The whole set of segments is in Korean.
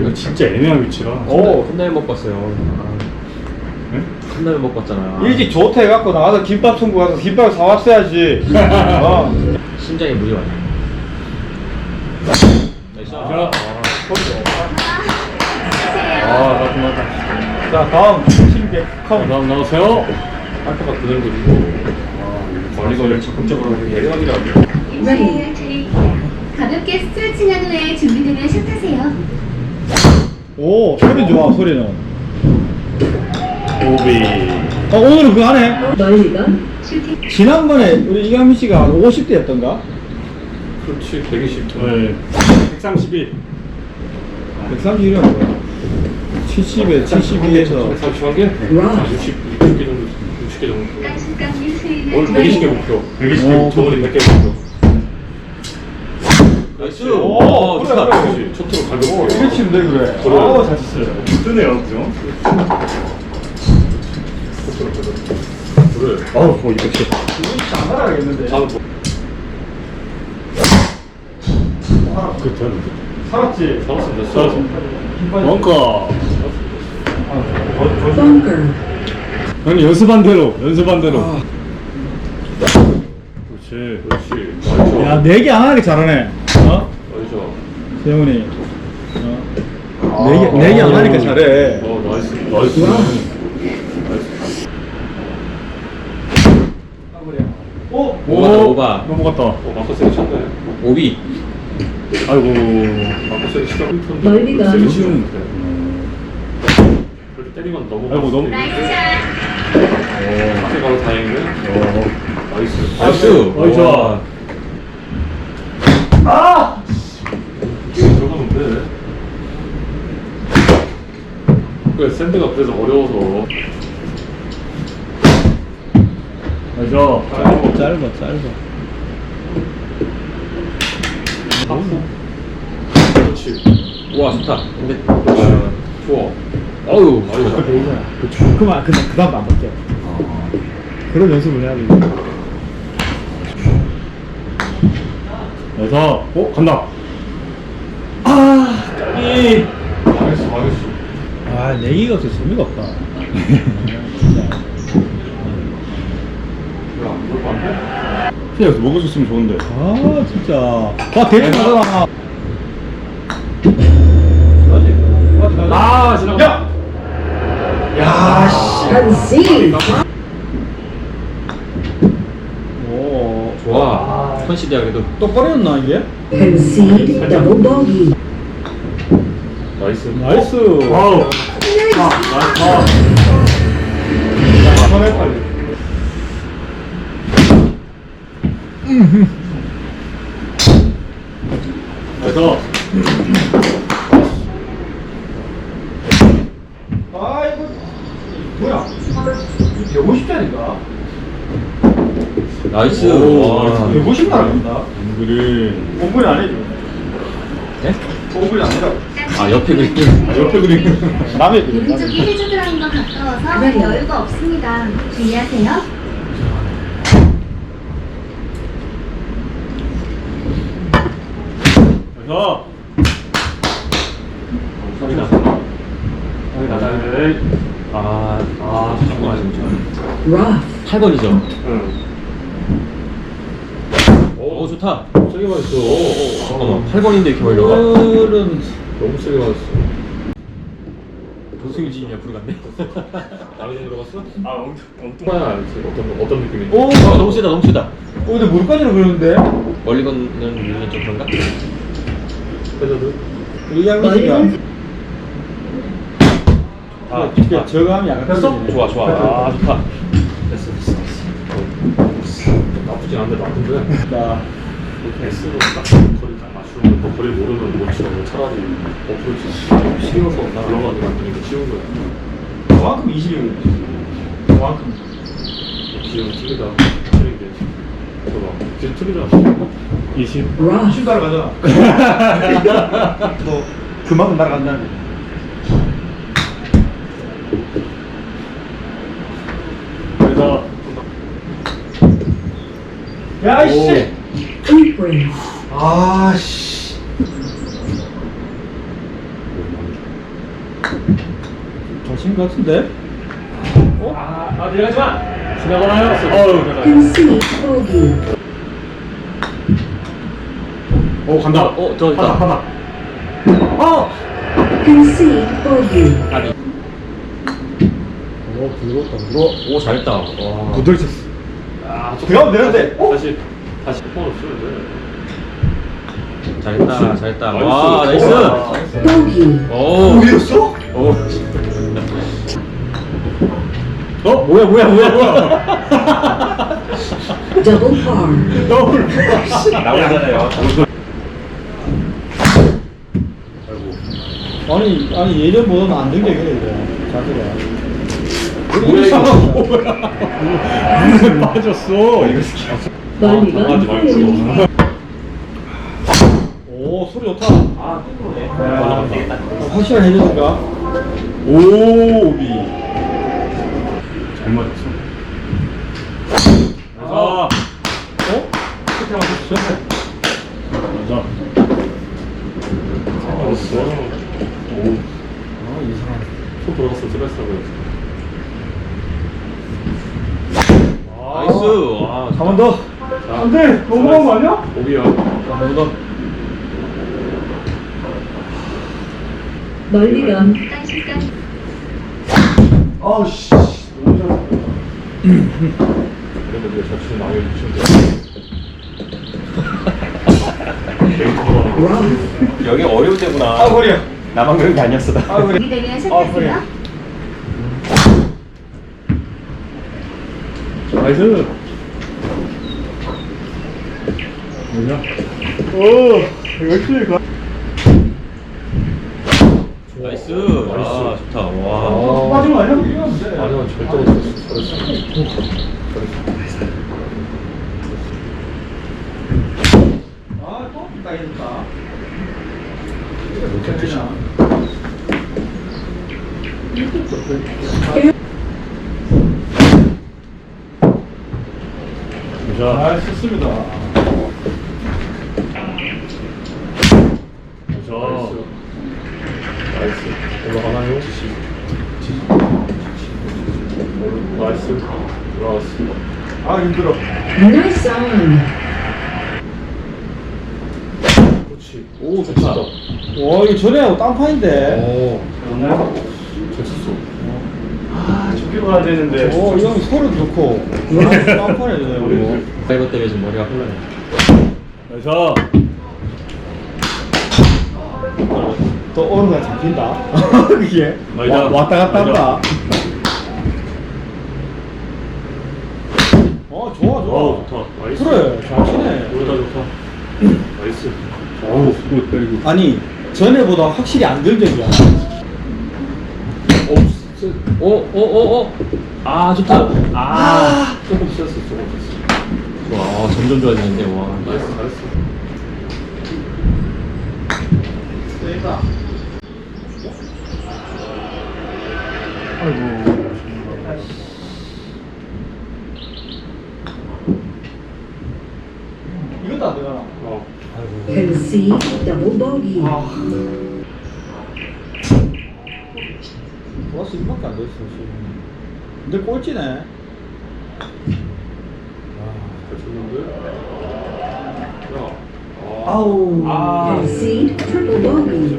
이거 진짜 애매한 위치라. 오 컵라면 먹고 왔어요 네? 컵라면 먹고 왔잖아 일찍 좋다 해갖고 나가서 김밥 천국 가서 김밥 사왔어야지. 어. 심장에 물이 와요 나이스 자, 아, 깔끔하다. 자 다음 자, 컴. 다음 나오세요. 한타가 그대로 그리고 멀리건을 적극적으로 예정이라고 네. 가볍게 스트레칭한 후에 준비되면 샷하세요. 오 소리 좋아 소리는. 오비. 어 오늘은 그거 하네. 슈팅. 지난번에 우리 이강민 씨가 50대였던가? 그렇지 120 네. 131. 131이면 뭐야? 70에 72에서 131 개? 60, 60개 정도 60개 정도 오늘 120개 목표 120개. 저번에 100개 목표 나이스 오, 그래, 좋다 그래. 그렇지 첫으로 가볍게 이렇게 치면 돼 그래. 그래. 아우 잘 쳤어요. 뜨네요, 그죠? 가볍게 그래 어우, 어, 이거. 이거 안 날아가겠는데. 다음 뭐 그때 살았지. 잡았으면 됐어 살았습니다. 벙커. 벙커. 형님, 연습한 대로, 연습한 대로. 그렇지. 그렇지 나이스 야, 네개안 하게 잘하네. 어? 나이스 세훈이. 어? 네 개, 네개안 하니까 잘해. 어 나이스 나이스 나이스 오! 오바다, 오바. 넘어갔다. 어 마커 세게 쳤네 오비. 아이고. 마커 세게 치다 멀리가. 세게 치는데 그렇게 때리면 넘어가 아이고, 너무- 나이스 샷. 앞에 가로 다행이네 어. 나이스 나이스. 나이스. 와. 아! 이 게 들어가면 돼 그래 샌드가 그래서 어려워서. 나이스. 짧아 짧아, 짧아. 그렇지. 와 좋다. 근데 아, 좋아 어우 나이스 그만 그만, 그 다음 안 바뀌어. 그런 연습을 해야 돼. 나이스. 어, 간다. 아! 이. 망했어 망했어 아, 내기가 없어 재미가 없다. 진짜. 별로 안 볼거 같네 그냥 여기서 먹어줬으면 좋은데. 아, 진짜. 와, 대충 하잖아. 아 지나가 야! 야, 씨. 한시. 오. 좋아 컨시드야 그래도 똑바로였나, 이게? 한시 더블 버기. 나이스 나이스. 와우. 손에 빨리. 나이스. 아, 이거. 뭐야? 150짜리인가? 나이스 오, 와. 150 나갑니다. 그린. 공부는 안 해줘. 네? 공부는 안 해라고. 아 옆에 그릴게 아, 옆에 그린. 남의 그림. 남의 오른쪽이 그림. 해주 들어간 거 가까워서 여유가 없습니다. 주의하세요. 나이스. 소리나 나이스. 아, 아, 잠깐만, 진짜. 러프. 8번이죠? 응. 오, 좋다. 세게 맞았어. 잠깐만, 8번인데 이렇게 멀려가? 오늘은 너무 세게 맞았어. 도승진이 앞으로 갔네. 다른 데 들어갔어? 아, 엉뚱, 엉뚱. 통화야 알지? 어떤, 어떤 느낌인지. 오! 아, 너무 세다, 너무 세다. 어, 근데 무릎까지는 그러는데? 멀리 걷는 유는 좀 그런가? 이양민 씨가. 아, 아, 이게 저거 하면 약간 됐어? 떨어지네. 좋아, 좋아. 아, 좋다. 됐어, 됐어. 나쁘진 않은데 나쁜데. 자, S로 딱 거리 딱 맞추는 거 거리 모르면 못 쳐. 차라리 어프로치 쉬워서 들어가도 만드니까 쉬운 거야. 저만큼 20이면 저만큼. 기운 틀리다. 틀린 게. 봐봐. 기운 틀리잖아. 20. 20 날아가잖아. 뭐, 그만큼 날아간다는 거. 그래서. 야, 이씨! 아, 씨. 것 같은데? 아, 아 내려가지 마. 지나가나요? Concede bogey. 오, 간다. 어, 저 있다. 하나, 하나. 어! Concede bogey. 아니. 오, 부드럽다, 부드러워. 오 잘했다. 와. 부들쳤어. 아, 좀- 들어가면 되는데. 어? 다시 다시 쓰면 돼. 잘했다, 잘했다. 나이스. 와, 나이스. 오, 뭐였어? 오. 어? 뭐야, 뭐야, 뭐야. Double par. 더블. 나오잖아요. 아니, 아니, 예전보다는 안정적이네, 이거. 자세가. 뭐야, 이거. 물에 빠졌어. 이거 멀리건 당하지 말고. 오, 소리 좋다. 아. 야, 확실하게 해주는가? 오비. 잘 맞았어. 아, 어? 끝에 맞췄어? 맞아. 잘했어. 오. 아, 이상하네. 손 들어갔어, 스트레스라고 나이스. 와, 한 번 더. 자, 안 돼! 넘어간 거 아니야? 오비야. 한 번 더. 멀리건 아우, 씨. 너무 잘했다. 그러면 우리가 자취를 많이 해주시면 돼. 여기 어려울 때구나. 아, 허리야. 나만 그런 게 아니었어. 나. 아, 그래. 준비되면 아, 시작하세요. 그래. 나이스. 뭐냐? 오, 열심히 가. 나이스. 아, 좋다. 와. 빠진 거 아니야? 아니야, 절대 못 했어. 잘했어. 아, 또 따겠다. 이렇게 뜻이 자, 잘 썼습니다. 자. 나이스. 나이스. 올라가나요? 지시. 나이스. 올라갔어. 아, 힘들어. Nice on. 그렇지. 오, 좋다. 와, 이거 전에하고 딴판인데. 오. 잘 쳤어. 가야 되는데. 오, 이 형이 소리도 좋고. 딴판이네, 이거. 이것 때문에 지금 머리가 혼란해. 나이스. 또 어느 날 잡힌다. 그게. 맞아. 와, 왔다 갔다. 한다. 어, 좋아, 좋아. 어, 좋다. 나이스. 그래, 잘 치네. 좋다, 좋다. 나이스. 어우, 굿, 때리고. 아니, 전에보다 확실히 안정적이야. 오, 오, 오, 오. 아, 좋다. 아, 아. 조금 쉬었어, 조금 쉬었어. 와, 어, 점점 좋아지는데, 와. 나이스, 나이스. 세다. 아이고. 이것도 안 되잖아. 어. 아이고. 12밖에 안 됐어 지금 근데 꼴찌네 와. 아우 아. Seed triple bogey.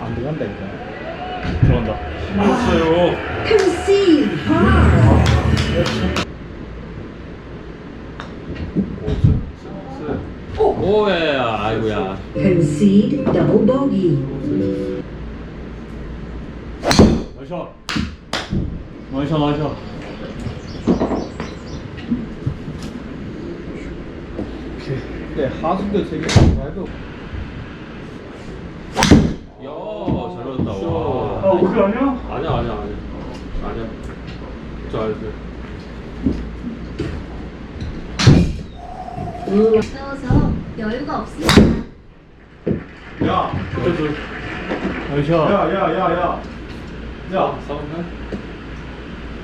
안 들어간다 이거 들어간다. 힘들었어요. Concede par. 오예 아이고야 Concede double bogey. 나이스. 나이스, 나이스. 네, 하수도 세개 드라이브. 야, 잘 받았다. 와. 아, 오크 아니야? 아니야, 아니야, 아니야. 아니야. 저 알지. 여유가 없습니다. 야, 그때. 야, 야, 야, 야. 야, 싸웠나?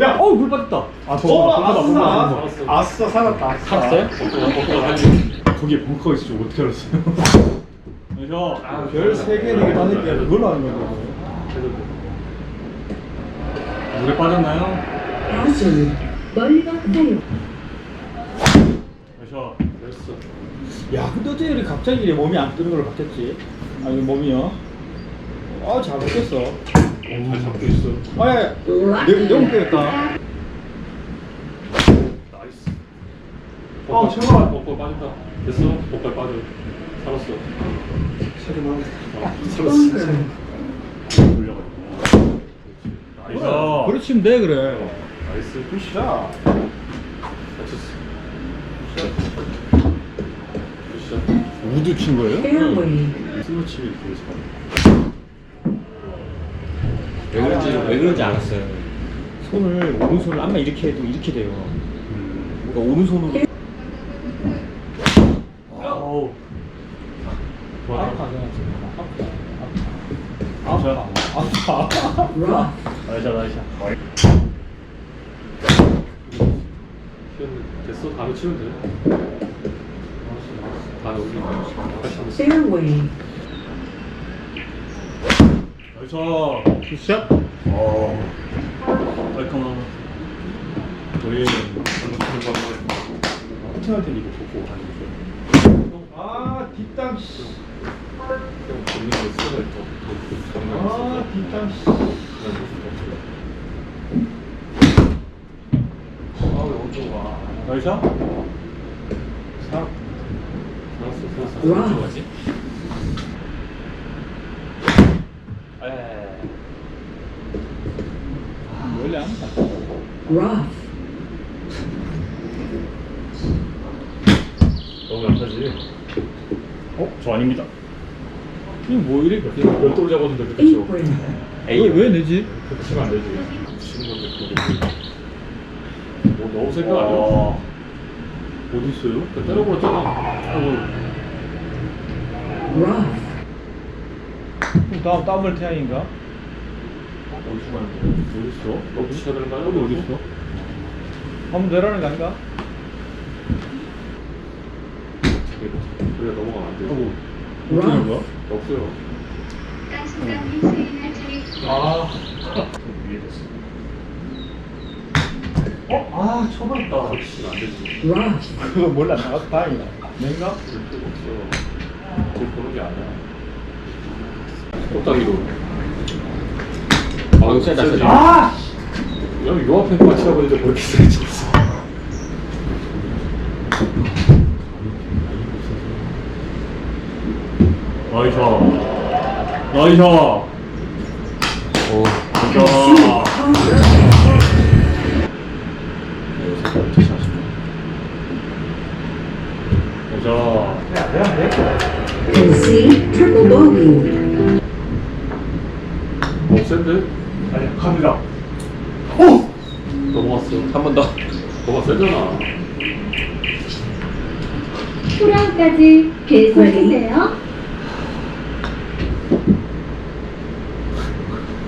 야. 어우, 물 빠졌다. 아, 저거 어, 봐, 벙커다, 아싸. 벙커다, 벙커. 아싸, 살았다. 아싸. 살았어요? 거기에 벙커가 있을 줄 어떻게 알았어요? 나이샤. 아, 별 3개, 4개, 5개 그걸로 하는 거죠. 물에 빠졌나요? hazard. 멀리 가세요. 됐어. 야, 근데 어떻게 이렇게 갑자기 몸이 안 뜨는 걸로 바뀌었지? 아, 이 몸이요? 아, 잘 바뀌었어. 잘 잡고 있어. 아, 야, 야. 내, 너무 깨졌다. 나이스. 어, 제발. 뽀뽀 빠진다. 됐어. 뽀뽀 빠져. 살았어. 어, 살았어. bunker. 돌려가지고. 나이샤. 그렇게 치면 돼, 그래. 나이스. 굿샷. 맞췄어. 굿샷. 굿샷. 우드 친 거예요? 스무 치기 되게 잘해. 왜 그런지 왜 그런지 알았어요. 손을, 오른손을 안만 이렇게 해도 이렇게 돼요. 그러니까 오른손으로. 아우. 아파. 아파. 아파. 아파. 나이샤, 나이샤. 됐어. 다음에 치면 돼. 다음에 우리 다시 한번 써. fairway. 나이 샤. 굿샷. 어. 깔끔하다. 우리 호텔한테 이거 보고 하는 거. 아, 뒷땅, 씨. 그냥 본인의 수가 있고. 아, 뒷땅, 씨. 아 왜 어쩌고 와. 나이샤? 사. 와. 어쩌고 가지? 원래 안 가. rough. 약하지. 어? 저 아닙니다. 이거 뭐 이래? 별도로 잡았는데 그렇게 쳐. apron. 왜, 왜 내지? 그렇게 치면 안 되지. 치는 건데 그거. 뭐 너무 센거 아니야? 어. 어디 있어요? 그 때려버렸잖아. 그럼 다음 더블 태양인가? 어디 가는 거야? 어디 있어? 너거 어디 있어? 한번 내라는 거 아닌가? 그래 넘어가면 안 돼. 어떻게 rough. 거야? 없어요. 아. 위에 됐어. 어? 아, 쳐버렸다. 안 되지. 그거 몰라 나가서 다행이다. 내가? 없어. 그걸 보는 게 아니야. 똑딱이로. 아, 이거 세다, 세다. 아! 야, 요 앞에 마치라고 했는데 뭐 이렇게 세게 쳤어. 나이샤. 나이샤. 오. 나이샤. 나이샤. Concede triple bogey. 어, 센데? 아니, 갑니다. 넘어갔어. 한 번 더. 너가 세잖아. 후랑까지 계속해주세요.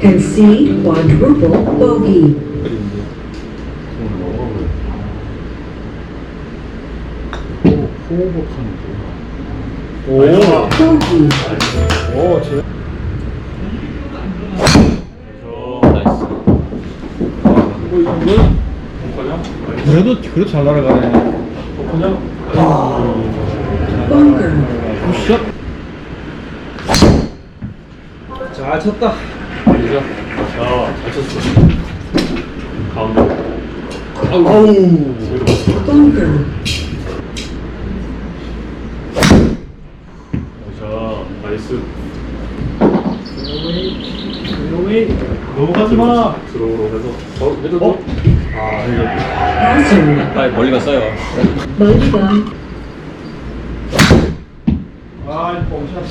Concede quadruple bogey. 오. Bogey. 오, 제. 그래도, 그래도 잘 날아가네. Bunker. 굿샷. 잘 쳤다. 이자. 자, 잘 쳤어. 가운데. 아우. Bunker. 나이샤. 나이스. 조용히. 넘어가지 마. 들어오로 해서. 어, 해도 어? 돼? 아, 이거. Hazard. 빨리 멀리 갔어요. 멀리 건. 아, 이 뽕샷.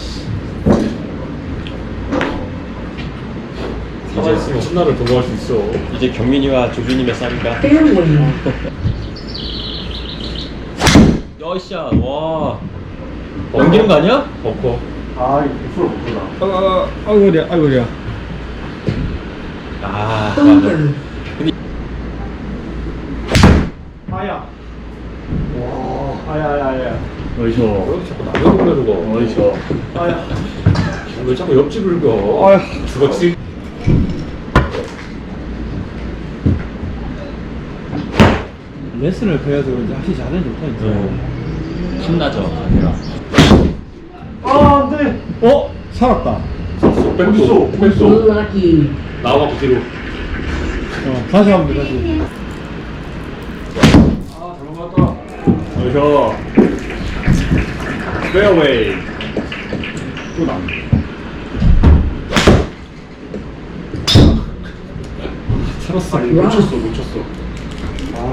살아있으면 신나를 도모할 수 있어. 이제 경민이와 조준님의 싸움인가? Fairway. 여이샤. 와. 넘기는 거 아니야? 벙커. 아, 이거 100%못 보다. 아, 아, 아이고, 그래, 아이고, 그래. 아. Bunker. 아야. 와, 아야, 아야, 아야. 나이샤. 왜 이렇게 자꾸 남의 동네 두고. 나이샤. 왜 자꾸 옆집을 거? 아휴. 죽었지? 레슨을 배워서 그런지 확실히 잘하는 좋다 진짜. 신나죠 자세가. 아, 안 돼. 어? 살았다. 뺐어, 뺐어. 나와갖고 뒤로. 어, 다시 하면 돼, 다시. 아, 잘못 갔다. 여기서. 페어웨이. 또 나. 살았어. 아니, 놓쳤어,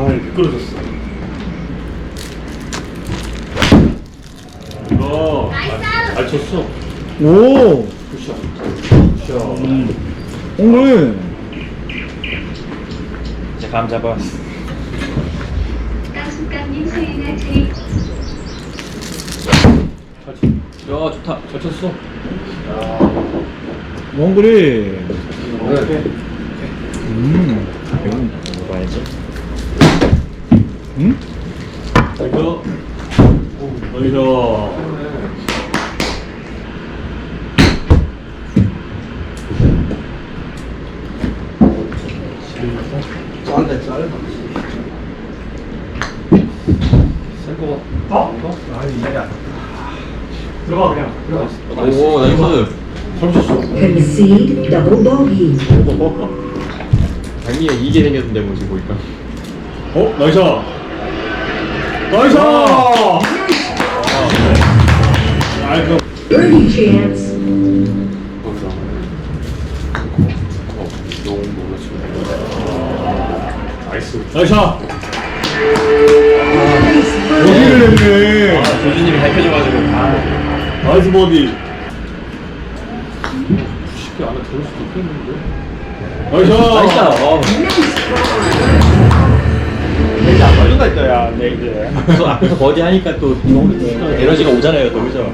아, 미끄러졌어. 이거. 아, 잘 쳤어. 오! 굿샷. 음. 오늘 이제 감 잡아. 잘 쳤. 야 좋다. 잘 쳤어. 몽골이 오케이. 음. 먹어야지. 음? 이거. 여기서. 짧네, 짧아. 센거 어? 아니, 이야. 들어가, 그냥. 들어가. 오 나이스. 잘 쳤어. Concede double bogey. 장미가 이게 생겼는데 뭐지 보니까. 어? 나이스. 나이스! 아이고. Birdie chance. 나이스. 나이스. Nice 어디를 birdie. 했네. 아 조주님이 밝혀줘가지고. 나이스 버디. 쉽게 안에 들을 수도 있겠는데. 나이스. 나이스. 어. 이제 안 걸린다 했다, 야, 내 이제. 또 앞에서 버디 하니까 또 에너지가 오잖아요, 또 그죠?